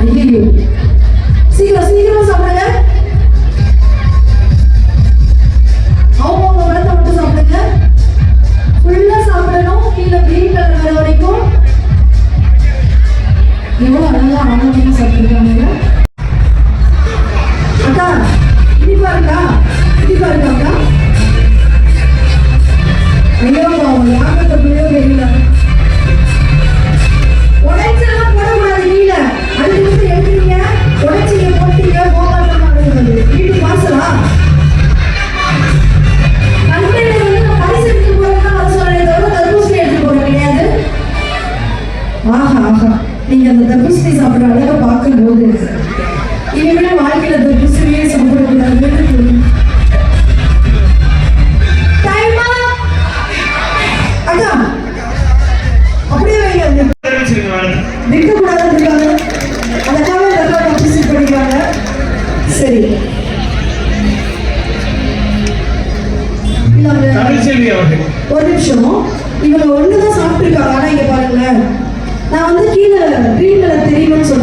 ஐயோ சீக்கிரம் சீக்கிரமா சாப்பிடுங்க. அவங்க அவங்க பழத்தை மட்டும் சாப்பிடுங்க. ஃபுல்லா சாப்பிடணும். கீழே கிரீன் கலர் வர வரைக்கும். எவ்வளவு ஆஹா ஆஹா. நீங்க அந்த தர்பூசணி சாப்பிடுற அழகை பார்க்கும்போது இனிமேல் வாழ்க்கையில தர்பூசணியே சாப்பிடக்கூடாதுன்னு டைமா அக்கா அப்படியே வைங்க. மேடம் விற்கக்கூடாதுன்றதுக்காக அதுக்காக நல்லா பண்ணிக்கிறாங்க. சரி. ஒரு நிமிஷம். இவங்க ஒண்ணுதான் சாப்பிட்டு த்ரீ கலர் தெரியும்னு சொல்லி